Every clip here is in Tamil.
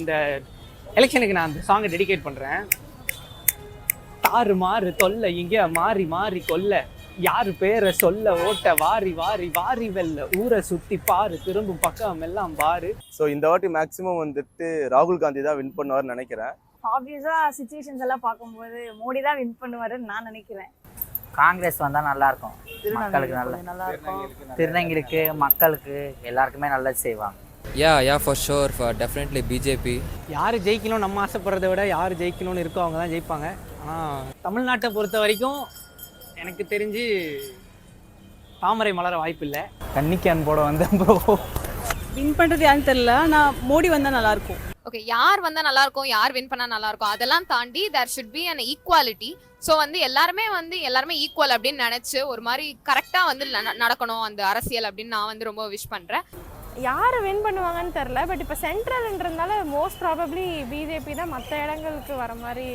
இந்த எலெக்ஷனுக்கு நான் அந்த சாங்கை டெடிகேட் பண்ணுறேன் தாறு மாறு தொல்லை இங்கே மாறி மாறி கொல்ல. யாரு பேரை சொல்ல ஓட்ட வாரி வாரி வாரி வெல்ல. ஊரை சுத்தி பாரு திரும்பும் பக்கம் எல்லாம் பாரு. ஸோ இந்த வாட்டி மேக்ஸிமம் வந்துட்டு ராகுல் காந்தி தான் வின் பண்ணுவார்னு நினைக்கிறேன். ஆப்வியஸா சுச்சுவேஷன்ஸ் எல்லாம் பார்க்கும்போது மோடி தான் வின் பண்ணுவாருன்னு நான் நினைக்கிறேன். காங்கிரஸ் வந்தால் நல்லா இருக்கும். மக்களுக்கு நல்ல நல்லா இருக்கும். திருநங்கைக்கு மக்களுக்கு எல்லாருக்குமே நல்லது செய்வாங்க. Yeah, yeah, for sure, for definitely BJP. யார் ஜெயிக்கணும் நம்ம ஆசைப்படுறதை விட யார் ஜெயிக்கணும்னு இருக்கோ அவங்க தான் ஜெயிப்பாங்க. ஆனால் தமிழ்நாட்டை பொறுத்த வரைக்கும் எனக்கு தெரிஞ்சு தாமரை மலர வாய்ப்பு இல்லை கன்னிக்கான் போட வந்தேன் ப்ரோ வின் பண்ணுறது யாருன்னு தெரியல. ஆனால் மோடி வந்தால் நல்லாயிருக்கும். ஓகே யார் வந்தா நல்லா இருக்கும் யார் வின் பண்ணா நல்லா இருக்கும் அதெல்லாம் தாண்டி there should be an equality so வந்து எல்லாருமே வந்து எல்லாருமே ஈக்குவல் அப்படின்னு நினைச்சு ஒரு மாதிரி கரெக்டா வந்து ந- நடக்கணும் அந்த அரசியல் அப்படின்னு நான் வந்து ரொம்ப விஷ் பண்றேன். யார் வின் பண்ணுவாங்கன்னு தெரில பட் இப்போ சென்ட்ரல்ன்றதுனால மோஸ்ட் ப்ராபப்ளி பிஜேபி தான் மற்ற இடங்களுக்கு வர மாதிரி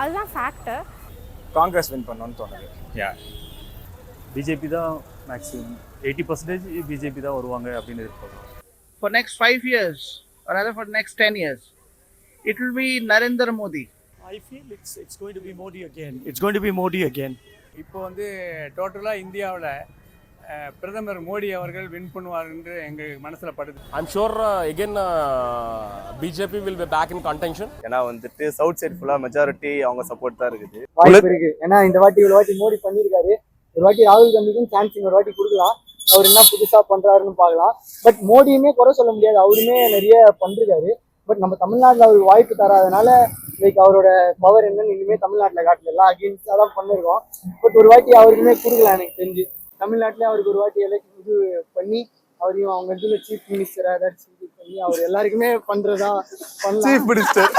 அதுதான் ஃபேக்டர் காங்கிரஸ் வின் பண்ணோன்னு தோணுது. யா பிஜேபி தான் மேக்ஸிமம் எயிட்டி பர்சன்டேஜ் பிஜேபி தான் வருவாங்க அப்படின்னு for next five years, or rather for next 10 years, it will be Narendra Modi. I feel it's it's going to be Modi again it's going to be Modi again இப்போ வந்து டோட்டலாக இந்தியாவில் பிரதமர் மோடி அவர்கள் வின் பண்ணுவார் என்று எங்கள் மனசில் படுது. I'm sure again BJP will be back in contention ஏன்னா வந்துட்டு சவுத் சைடு ஃபுல்லாக மெஜாரிட்டி அவங்க சப்போர்ட் தான் இருக்குது. வாய்ப்பு இருக்கு. ஏன்னா இந்த வாட்டி ஒரு வாட்டி மோடி பண்ணியிருக்காரு. ஒரு வாட்டி ராகுல் காந்திக்கும் சான்ஸ் ஒரு வாட்டி கொடுக்கலாம். அவர் என்ன புதுசா பண்றாருன்னு பார்க்கலாம். பட் மோடியுமே குறை சொல்ல முடியாது. அவருமே நிறைய பண்ணிருக்காரு பட் நம்ம தமிழ்நாட்டில் அவருக்கு வாய்ப்பு தராதனால லைக் அவரோட பவர் என்னன்னு இனிமே தமிழ்நாட்டில் காட்டல எல்லாம் அகேன்ஸ்டாக தான் பண்ணிருக்கோம். பட் ஒரு வாட்டி அவருக்குமே கொடுக்கலாம் எனக்கு தெரிஞ்சு. தமிழ்நாட்டிலே அவருக்கு ஒரு வாட்டி எலெக்ஷன் இது பண்ணி அவரையும் அவங்க இதுல சீஃப் மினிஸ்டரா ஏதாச்சும் இது பண்ணி அவர் எல்லாருக்குமே பண்றதா chief minister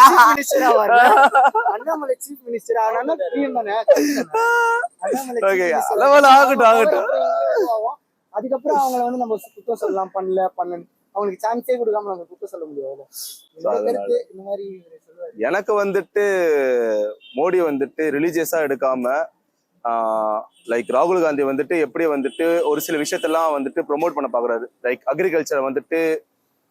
chief minister Annamalai chief minister ஆனா பிஎம் தானே? ஆகட்டும், ஆகட்டும். அதுக்கப்புறம் அவங்கள வந்து நம்ம குத்தம் சொல்லலாம் பண்ணல பண்ணல அவங்களுக்கு சான்ஸே கொடுக்காம நம்ம குத்தம் சொல்ல முடியாது இந்த மாதிரி எனக்கு வந்துட்டு மோடி வந்துட்டு ரிலீஜியஸா எடுக்காம லைக் ராகுல் காந்தி வந்துட்டு எப்படி வந்துட்டு ஒரு சில விஷயத்தெல்லாம் வந்துட்டு ப்ரொமோட் பண்ண பாக்குறாரு லைக் அக்ரிகல்ச்சரை வந்துட்டு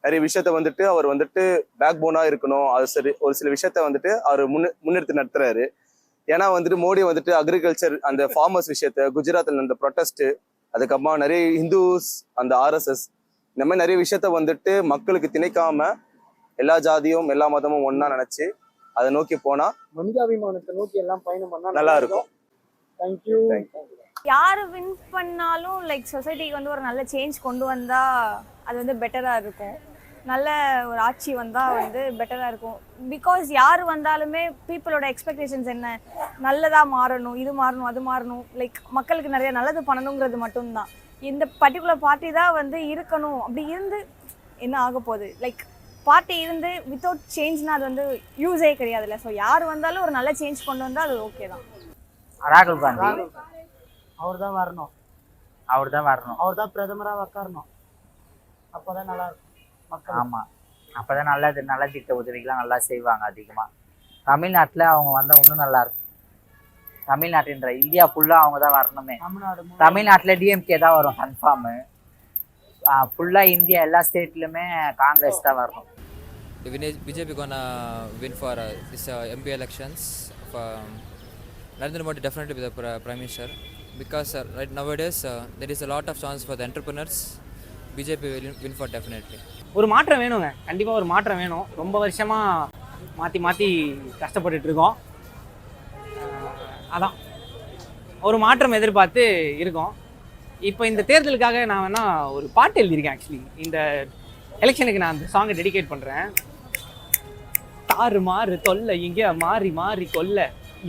நிறைய விஷயத்த வந்துட்டு அவர் வந்துட்டு பேக் போனா இருக்கணும். அது சரி ஒரு சில விஷயத்த வந்துட்டு அவர் முன்னு முன்னெடுத்து நடத்துறாரு. ஏன்னா வந்துட்டு மோடி வந்துட்டு அக்ரிகல்ச்சர் அந்த ஃபார்மர்ஸ் விஷயத்த குஜராத்ல நடந்த ப்ரொட்டஸ்ட் அதுக்கப்புறமா நிறைய ஹிந்துஸ் அந்த ஆர்எஸ்எஸ் இந்த மாதிரி நிறைய விஷயத்த வந்துட்டு மக்களுக்கு திணிக்காம எல்லா ஜாதியும் எல்லா மதமும் ஒண்ணா நினைச்சு அதை நோக்கி போனா மனிதாபிமானத்தை நோக்கி எல்லாம் பயணம் பண்ணா நல்லா இருக்கும். தேங்க்யூ யார் வின் பண்ணாலும் லைக் சொசைட்டிக்கு வந்து ஒரு நல்ல சேஞ்ச் கொண்டு வந்தா அது வந்து பெட்டரா இருக்கும். நல்ல ஒரு ஆட்சி வந்தா வந்து பெட்டரா இருக்கும். பிகாஸ் யார் வந்தாலுமே பீப்புளோட எக்ஸ்பெக்டேஷன்ஸ் என்ன? நல்லதா மாறணும் இது மாறணும் அது மாறணும். லைக் மக்களுக்கு நிறைய நல்லது பண்ணணுங்கிறது மட்டும்தான். இந்த பர்டிகுலர் பார்ட்டி தான் வந்து இருக்கணும். அப்படி இருந்து என்ன ஆக போகுது? லைக் பார்ட்டி இருந்து வித்தவுட் சேஞ்ச்னா அது வந்து யூஸே கிடையாதுல்ல. ஸோ யார் வந்தாலும் ஒரு நல்ல சேஞ்ச் கொண்டு வந்தால் அது ஓகே தான். ராகுல் காந்தி. அவர் தான் வரணும். அவர் தான் வரணும். அவர் தான் பிரதமரா உட்காரணும் அப்பதான் நல்லா இருக்கும் மக்கள் ஆமாம் அப்போ தான் நல்லது நல்ல திட்ட உதவிகள்லாம் நல்லா செய்வாங்க அதிகமாக தமிழ்நாட்டில் அவங்க வந்தால் இன்னும் நல்லா இருக்கும். தமிழ்நாட்டுன்ற இந்தியா ஃபுல்லாக அவங்க தான் வரணுமே. தமிழ்நாடு தமிழ்நாட்டில் டிஎம்கே தான் வரும் கன்ஃபார்மு ஃபுல்லாக இந்தியா எல்லா ஸ்டேட்லையுமே காங்கிரஸ் தான் வரணும். The win- BJP gonna win for uh, Narendra Modi definitely be the pri- prime minister. Because uh, right nowadays uh, there is a lot of chance for the entrepreneurs. BJP will win ஒரு மாற்றம் வேணுங்க. கண்டிப்பாக ஒரு மாற்றம் வேணும். ரொம்ப வருஷமாக மாற்றி மாற்றி கஷ்டப்பட்டுட்டு இருக்கோம். அதான். ஒரு மாற்றம் எதிர்பார்த்து இருக்கோம். இப்போ இந்த தேர்தலுக்காக நான் வேணா ஒரு பாட்டு எழுதியிருக்கேன் ஆக்சுவலி இந்த எலெக்ஷனுக்கு நான் அந்த சாங்கை டெடிகேட் பண்ணுறேன் தாறு மாறு தொல்லை இங்கே மாறி மாறி கொல்ல.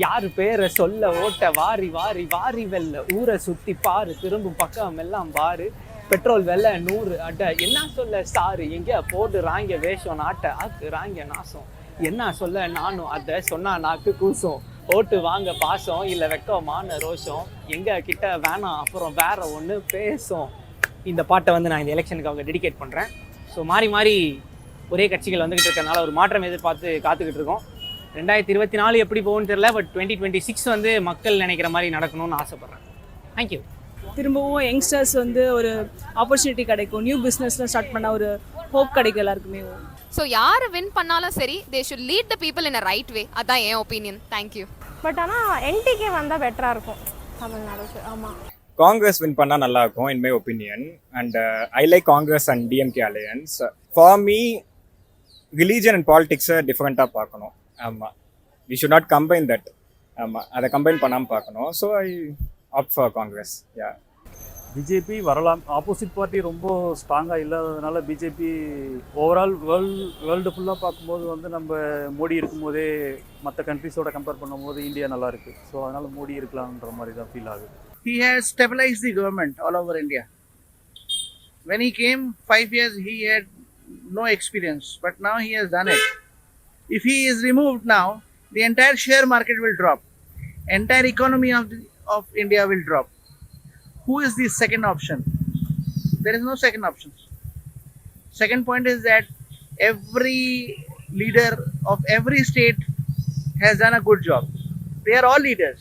யார் பேரை சொல்ல ஓட்ட வாரி வாரி வாரி வெல்ல. ஊரை சுற்றி பாரு திரும்பும் பக்கம் எல்லாம் பாரு. பெட்ரோல் வெள்ள நூறு அட என்ன சொல்ல சாரு எங்கே போடு ராங்க வேஷம் நாட்டை ஆக்கு ராங்க நாசம். என்ன சொல்ல நானும் அதை சொன்னா நாக்கு கூசும். ஓட்டு வாங்க பாசம் இல்லை வெக்கமான ரோஷம். எங்கள் கிட்ட வேணாம் அப்புறம் வேற ஒன்று பேசும். இந்த பாட்டை வந்து நான் இந்த எலெக்ஷனுக்கு அவங்க டெடிகேட் பண்ணுறேன் ஸோ மாறி மாறி ஒரே கட்சிகள் வந்துக்கிட்டு இருக்கனால ஒரு மாற்றம் எதிர்பார்த்து காத்துக்கிட்டு இருக்கோம். ரெண்டாயிரத்தி இருபத்தி நாலு எப்படி போகும்னு தெரியல பட் டுவெண்ட்டி டுவெண்ட்டி சிக்ஸ் வந்து மக்கள் நினைக்கிற மாதிரி நடக்கணும்னு ஆசைப்பட்றேன். தேங்க்யூ திரும்பவும் யங்ஸ்டர்ஸ் வந்து ஒரு ஆப்பர்ச்சுனிட்டி கிடைக்கும். நியூ பிஸ்னஸ்லாம் ஸ்டார்ட் பண்ண ஒரு ஹோப் கிடைக்கும் எல்லாருக்குமே. ஸோ யார் வின் பண்ணாலும் சரி they should lead the people in a right way அதான் என் ஒப்பீனியன் தேங்க்யூ பட் ஆனால் என்டிகே வந்தால் பெட்டராக இருக்கும். தமிழ்நாடுக்கு ஆமாம் காங்கிரஸ் வின் பண்ணால் நல்லா இருக்கும் in my opinion and I like Congress and DMK alliance for me religion and பாலிடிக்ஸை டிஃப்ரெண்ட்டாக பார்க்கணும். ஆமாம் we should not combine that ஆமாம் அதை கம்பைன் பண்ணாமல் பார்க்கணும். So I opt for Congress yeah BJP வரலாம். ஆப்போசிட் பார்ட்டி ரொம்ப ஸ்ட்ராங்காக இல்லாததுனால பிஜேபி ஓவரால் வேர்ல்டு வேர்ல்டு ஃபுல்லாக பார்க்கும்போது வந்து நம்ம மோடி இருக்கும்போதே மற்ற கண்ட்ரிஸோட கம்பேர் பண்ணும்போது இந்தியா நல்லா இருக்கு. ஸோ அதனால மோடி இருக்கலாம்ன்ற மாதிரி தான் ஃபீல் ஆகுது. He has stabilized the government all over India. When he came, five years he had no experience, but now he has done it. If he is removed now, the entire share market will drop. Entire economy of, the, of India will drop. Who is the second option? There is no second option. Second point is that every leader of every state has done a good job. They are all leaders.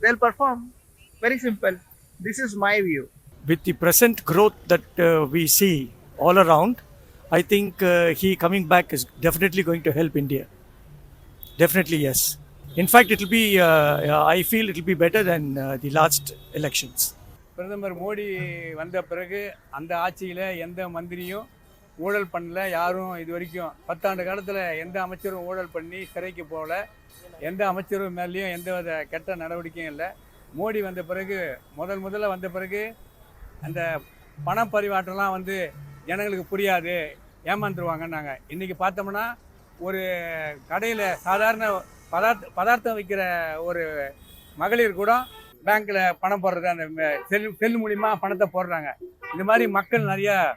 They'll perform. Very simple. This is my view. With the present growth that uh, we see all around, I think uh, he coming back is definitely going to help India. Definitely, yes. In fact, it will be, uh, uh, I feel it will be better than uh, the last elections. பிரதமர் மோடி வந்த பிறகு அந்த ஆட்சியில் எந்த மந்திரியும் ஊழல் பண்ணல யாரும் இது வரைக்கும் பத்தாண்டு காலத்தில் எந்த அமைச்சரும் ஊழல் பண்ணி சிறைக்கு போகல எந்த அமைச்சரும் மேலேயும் எந்த வித கெட்ட நடவடிக்கையும் இல்லை மோடி வந்த பிறகு முதல் முதல்ல வந்த பிறகு அந்த பண பரிமாற்றம்லாம் வந்து ஜனங்களுக்கு புரியாது ஏமாந்துருவாங்கன்னாங்க. இன்றைக்கி பார்த்தோம்னா ஒரு கடையில் சாதாரண பதார்த்த பதார்த்தம் விற்கிற ஒரு மகளிர் கூட பேங்க்கில் பணம் போடுறது அந்த செல் செல் மூலிமா பணத்தை போடுறாங்க. இந்த மாதிரி மக்கள் நிறையா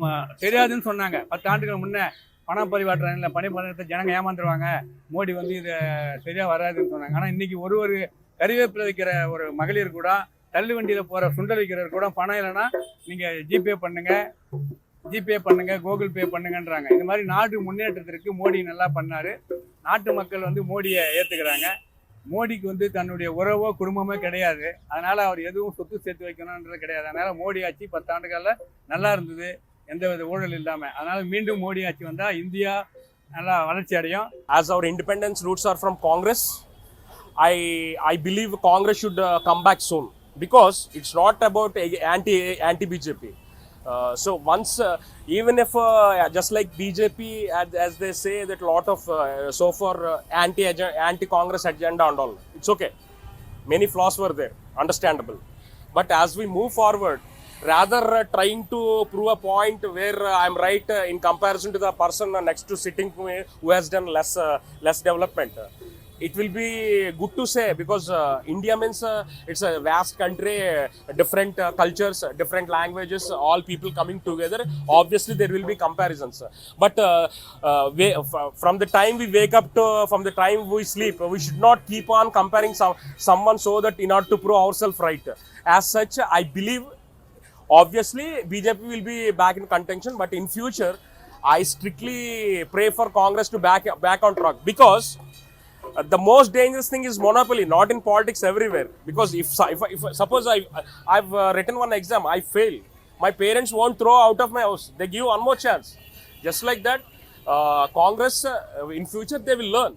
ம- தெரியாதுன்னு சொன்னாங்க. பத்து ஆண்டுகள் முன்னே பணம் பரிமாற்றம் இல்லை பணி பணத்தை ஜனங்க ஏமாந்துருவாங்க. மோடி வந்து இது சரியாக வராதுன்னு சொன்னாங்க. ஆனால் இன்றைக்கி ஒரு ஒரு கறிவேப்பில் வைக்கிற ஒரு மகளிர் கூட தள்ளு வண்டியில் போகிற சுண்டல் விற்கிறவர் கூட பணம் இல்லைன்னா நீங்கள் ஜிபே பண்ணுங்கள் ஜிபே பண்ணுங்கள் கூகுள் பே பண்ணுங்கன்றாங்க. இந்த மாதிரி நாடு முன்னேற்றத்திற்கு மோடி நல்லா பண்ணார். நாட்டு மக்கள் வந்து மோடியை ஏற்றுக்கிறாங்க மோடிக்கு வந்து தன்னுடைய உறவோ குடும்பமோ கிடையாது. அதனால் அவர் எதுவும் சொத்து சேர்த்து வைக்கணுன்றது கிடையாது. அதனால் மோடி ஆட்சி பத்தாண்டுகளில் நல்லா இருந்தது. எந்த வித ஊழல் இல்லாமல் அதனால் மீண்டும் மோடி ஆட்சி வந்தால் இந்தியா நல்லா வளர்ச்சி அடையும். As our independence roots are from Congress I I believe Congress should come back back because it's not about anti anti BJP. Uh, so once, uh, even if uh, just like BJP, as, they say that lot of uh, so far uh, anti anti Congress agenda and all, it's okay. Many flaws were there, understandable. But as we move forward, rather uh, trying to prove a point where uh, I'm right uh, in comparison to the person uh, next to sitting who has done less uh, less development. It will be good to say because uh, India means uh, it's a vast country, uh, different uh, cultures, uh, different languages, all people coming together. Obviously, there will be comparisons. But uh, uh, we, from the time we wake up to from the time we sleep, we should not keep on comparing some, someone so that in order to prove ourselves right. As such, I believe obviously bjp will be back in contention but in future i strictly pray for congress to back back on track because uh, the most dangerous thing is monopoly not in politics everywhere. Because if if, if suppose i i've uh, written one exam i fail. My parents won't throw out of my house. They give one more chance. Just like that uh, congress uh, in future they will learn